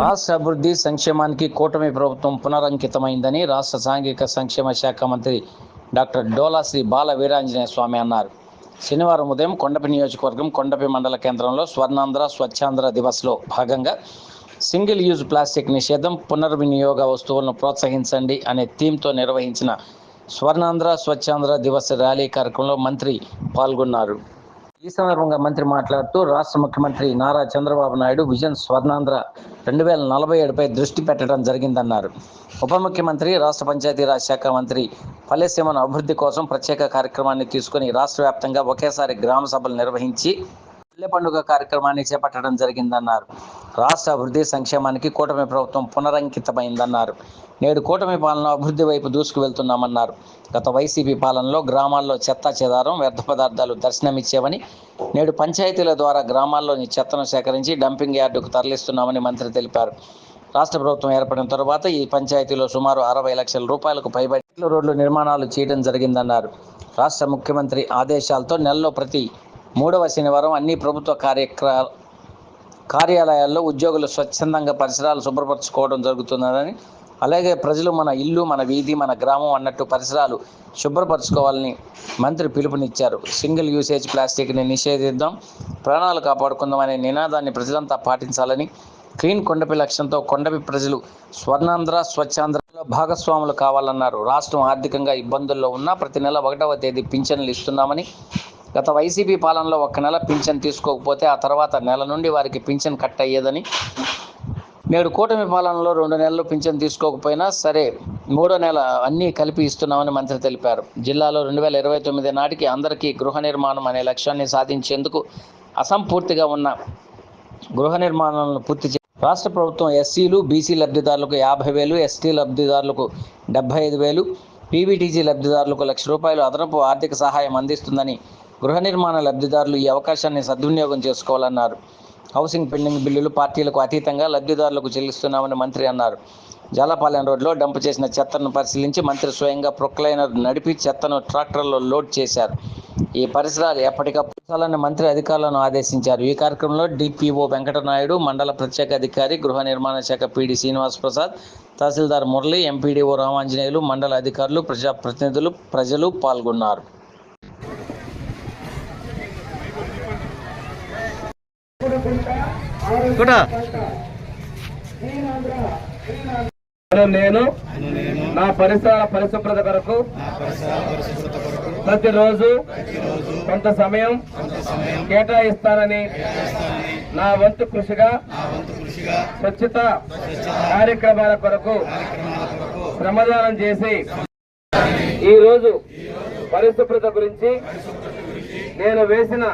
రాష్ట్ర అభివృద్ధి సంక్షేమానికి కూటమి ప్రభుత్వం పునరంకితమైందని రాష్ట్ర సాంఘిక సంక్షేమ శాఖ మంత్రి డాక్టర్ డోలా శ్రీ బాల వీరాంజనేయ స్వామి అన్నారు. శనివారం ఉదయం కొండపి నియోజకవర్గం కొండపి మండల కేంద్రంలో స్వర్ణాంధ్ర స్వచ్ఛాంధ్ర దివస్లో భాగంగా సింగిల్ యూజ్ ప్లాస్టిక్ నిషేధం పునర్వినియోగ వస్తువులను ప్రోత్సహించండి అనే థీమ్తో నిర్వహించిన స్వర్ణాంధ్ర స్వచ్ఛాంధ్ర దివస్ ర్యాలీ కార్యక్రమంలో మంత్రి పాల్గొన్నారు. ఈ సందర్భంగా మంత్రి మాట్లాడుతూ రాష్ట్ర ముఖ్యమంత్రి నారా చంద్రబాబు నాయుడు విజన్ స్వర్ణాంధ్ర రెండు వేల నలభై ఏడుపై దృష్టి పెట్టడం జరిగిందన్నారు. ఉప ముఖ్యమంత్రి రాష్ట్ర పంచాయతీరాజ్ శాఖ మంత్రి పల్లెసీమను అభివృద్ధి కోసం ప్రత్యేక కార్యక్రమాన్ని తీసుకుని రాష్ట్ర వ్యాప్తంగా ఒకేసారి గ్రామ సభలు నిర్వహించి పల్లె పండుగ కార్యక్రమాన్ని చేపట్టడం జరిగిందన్నారు. రాష్ట్ర అభివృద్ధి సంక్షేమానికి కూటమి ప్రభుత్వం పునరంకితమైందన్నారు. నేడు కూటమి పాలన అభివృద్ధి వైపు దూసుకు వెళ్తున్నామన్నారు. గత వైసీపీ పాలనలో గ్రామాల్లో చెత్త చెదారం వ్యర్థ పదార్థాలు దర్శనమిచ్చేవని నేడు పంచాయతీల ద్వారా గ్రామాల్లోని చెత్తను సేకరించి డంపింగ్ యార్డుకు తరలిస్తున్నామని మంత్రి తెలిపారు. రాష్ట్ర ప్రభుత్వం ఏర్పడిన తర్వాత ఈ పంచాయతీలో సుమారు అరవై లక్షల రూపాయలకు పైబడి రోడ్లు నిర్మాణాలు చేయడం జరిగిందన్నారు. రాష్ట్ర ముఖ్యమంత్రి ఆదేశాలతో నెలలో ప్రతి మూడవ శనివారం అన్ని ప్రభుత్వ కార్యక్ర కార్యాలయాల్లో ఉద్యోగులు స్వచ్ఛందంగా పరిసరాలు శుభ్రపరచుకోవడం జరుగుతున్నదని అలాగే ప్రజలు మన ఇల్లు మన వీధి మన గ్రామం అన్నట్టు పరిసరాలు శుభ్రపరచుకోవాలని మంత్రి పిలుపునిచ్చారు. సింగిల్ యూసేజ్ ప్లాస్టిక్ని నిషేధిద్దాం ప్రాణాలు కాపాడుకుందాం అనే నినాదాన్ని ప్రజలంతా పాటించాలని క్లీన్ కొండపి లక్ష్యంతో కొండపి ప్రజలు స్వర్ణాంధ్ర స్వచ్ఛాంధ్రలో భాగస్వాములు కావాలన్నారు. రాష్ట్రం ఆర్థికంగా ఇబ్బందుల్లో ఉన్నా ప్రతి నెల ఒకటవ తేదీ పింఛన్లు ఇస్తున్నామని గత వైసీపీ పాలనలో ఒక నెల పింఛన్ తీసుకోకపోతే ఆ తర్వాత నెల నుండి వారికి పింఛన్ కట్ అయ్యేదని. నేడు కూటమి పాలనలో రెండు నెలలు పింఛన్ తీసుకోకపోయినా సరే మూడో నెల అన్నీ కలిపి ఇస్తున్నామని మంత్రి తెలిపారు. జిల్లాలో రెండు వేల ఇరవై తొమ్మిది నాటికి అందరికీ గృహ నిర్మాణం అనే లక్ష్యాన్ని సాధించేందుకు అసంపూర్తిగా ఉన్న గృహ నిర్మాణాలను పూర్తి చే రాష్ట్ర ప్రభుత్వం ఎస్సీలు బీసీ లబ్ధిదారులకు యాభై వేలు ఎస్టీ లబ్ధిదారులకు డెబ్బై ఐదు వేలు పీవీటీజీ లబ్ధిదారులకు లక్ష రూపాయలు అదనపు ఆర్థిక సహాయం అందిస్తుందని గృహ నిర్మాణ లబ్ధిదారులు ఈ అవకాశాన్ని సద్వినియోగం చేసుకోవాలన్నారు. హౌసింగ్ పెండింగ్ బిల్లులు పార్టీలకు అతీతంగా లబ్ధిదారులకు చెల్లిస్తున్నామని మంత్రి అన్నారు. జాలపాలెం రోడ్లో డంప్ చేసిన చెత్తను పరిశీలించి మంత్రి స్వయంగా ప్రొక్లైనర్ నడిపి చెత్తను ట్రాక్టర్లో లోడ్ చేశారు. ఈ పరిసరాలు ఎప్పటికప్పుడు మంత్రి అధికారులను ఆదేశించారు. ఈ కార్యక్రమంలో డిపిఓ వెంకటనాయుడు మండల ప్రత్యేక అధికారి గృహ నిర్మాణ శాఖ పిడి శ్రీనివాస్ ప్రసాద్ తహసీల్దార్ మురళి ఎంపీడీఓ రామాంజనేయులు మండల అధికారులు ప్రజాప్రతినిధులు ప్రజలు పాల్గొన్నారు. నేను నా పరిసర పరిశుభ్రత కొరకు ప్రతిరోజు కొంత సమయం కేటాయిస్తానని నా వంతు కృషిగా స్వచ్ఛత కార్యక్రమాల కొరకు శ్రమదానం చేసి ఈ రోజు పరిశుభ్రత గురించి నేను వేసిన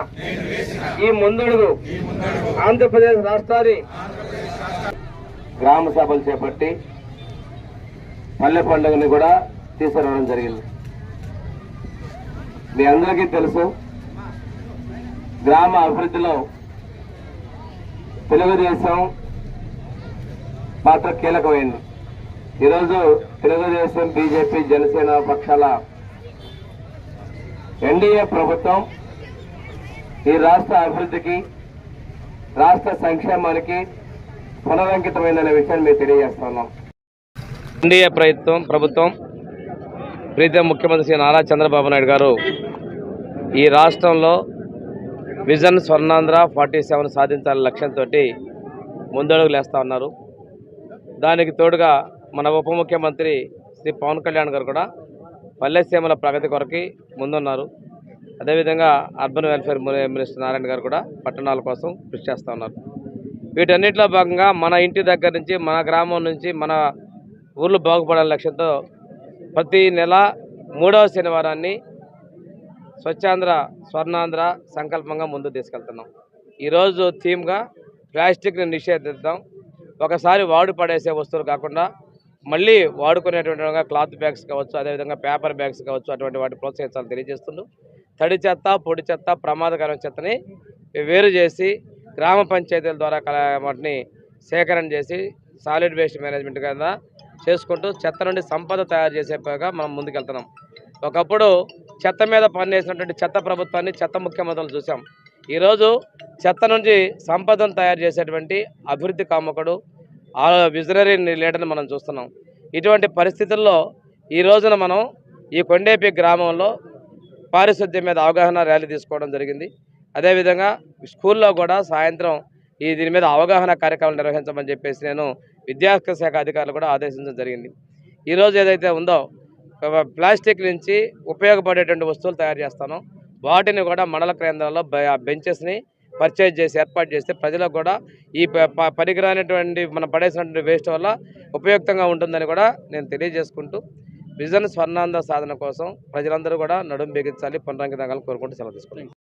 ఈ ముందడుగు ఆంధ్రప్రదేశ్ రాష్ట్రాన్ని గ్రామ సభలు చేపట్టి పల్లె పండుగని కూడా తీసుకురావడం జరిగింది. మీ అందరికీ తెలుసు గ్రామ అభివృద్ధిలో తెలుగుదేశం పాత్ర కీలకమైంది. ఈరోజు తెలుగుదేశం బీజేపీ జనసేన పక్షాల ఎన్డీఏ ప్రభుత్వం ఈ రాష్ట్ర అభివృద్ధికి రాష్ట్ర సంక్షేమానికి పునరంకితమైందనే విషయాన్ని మేము తెలియజేస్తున్నాం ఎన్డీఏ ప్రయత్నం ప్రభుత్వం ప్రీతం ముఖ్యమంత్రి శ్రీ నారా చంద్రబాబు నాయుడు గారు ఈ రాష్ట్రంలో విజన్ స్వర్ణాంధ్ర ఫార్టీ సెవెన్ సాధించాలనే లక్ష్యంతో ముందడుగులు వేస్తూ ఉన్నారు. దానికి తోడుగా మన ఉప ముఖ్యమంత్రి శ్రీ పవన్ కళ్యాణ్ గారు కూడా పల్లెసీమల ప్రగతి కొరకి ముందున్నారు. అదేవిధంగా అర్బన్ వెల్ఫేర్ మినిస్టర్ నారాయణ గారు కూడా పట్టణాల కోసం కృషి చేస్తూ ఉన్నారు. వీటన్నిటిలో భాగంగా మన ఇంటి దగ్గర నుంచి మన గ్రామం నుంచి మన ఊర్లు బాగుపడాల లక్ష్యంతో ప్రతి నెల మూడవ శనివారాన్ని స్వచ్ఛాంధ్ర స్వర్ణాంధ్ర సంకల్పంగా ముందు తీసుకెళ్తున్నాం. ఈరోజు థీమ్గా ప్లాస్టిక్ని నిషేధిద్దాం. ఒకసారి వాడు పడేసే వస్తువులు కాకుండా మళ్ళీ వాడుకునేటువంటి క్లాత్ బ్యాగ్స్ కావచ్చు అదేవిధంగా పేపర్ బ్యాగ్స్ కావచ్చు అటువంటి వాటి ప్రోత్సహించాలని తెలియజేస్తుండ్రు తడి చెత్త పొడి చెత్త ప్రమాదకరమైన చెత్తని వేరు చేసి గ్రామ పంచాయతీల ద్వారా వాటిని సేకరణ చేసి సాలిడ్ వేస్ట్ మేనేజ్మెంట్ కింద చేసుకుంటూ చెత్త నుండి సంపద తయారు చేసేగా మనం ముందుకెళ్తున్నాం. ఒకప్పుడు చెత్త మీద పనిచేసినటువంటి చెత్త ప్రభుత్వాన్ని చెత్త ముఖ్యమంత్రులు చూసాం ఈరోజు చెత్త నుంచి సంపదను తయారు చేసేటువంటి అభివృద్ధి కాముకుడు ఆ విజనరీ లీడర్ని మనం చూస్తున్నాం. ఇటువంటి పరిస్థితుల్లో ఈ రోజున మనం ఈ కొండేపి గ్రామంలో పారిశుద్ధ్యం మీద అవగాహన ర్యాలీ తీసుకోవడం జరిగింది. అదేవిధంగా స్కూల్లో కూడా సాయంత్రం ఈ దీని మీద అవగాహన కార్యక్రమాలు నిర్వహించమని చెప్పేసి నేను విద్యాశాఖ శాఖ అధికారులు కూడా ఆదేశించడం జరిగింది. ఈరోజు ఏదైతే ఉందో ప్లాస్టిక్ నుంచి ఉపయోగపడేటువంటి వస్తువులు తయారు చేస్తాను. వాటిని కూడా మండల కేంద్రాల్లో బెంచెస్ని పర్చేజ్ చేసి ఏర్పాటు చేస్తే ప్రజలకు కూడా ఈ ప- ప- పనికిరానటువంటి మనం పడేసినటువంటి వేస్ట్ వల్ల ఉపయుక్తంగా ఉంటుందని కూడా నేను తెలియజేసుకుంటూ విజన్ స్వర్ణాంద సాధన కోసం ప్రజలందరూ కూడా నడుం బిగించాలి పునరంకితంగా కోరుకుంటూ సెలవు తీసుకుంటాను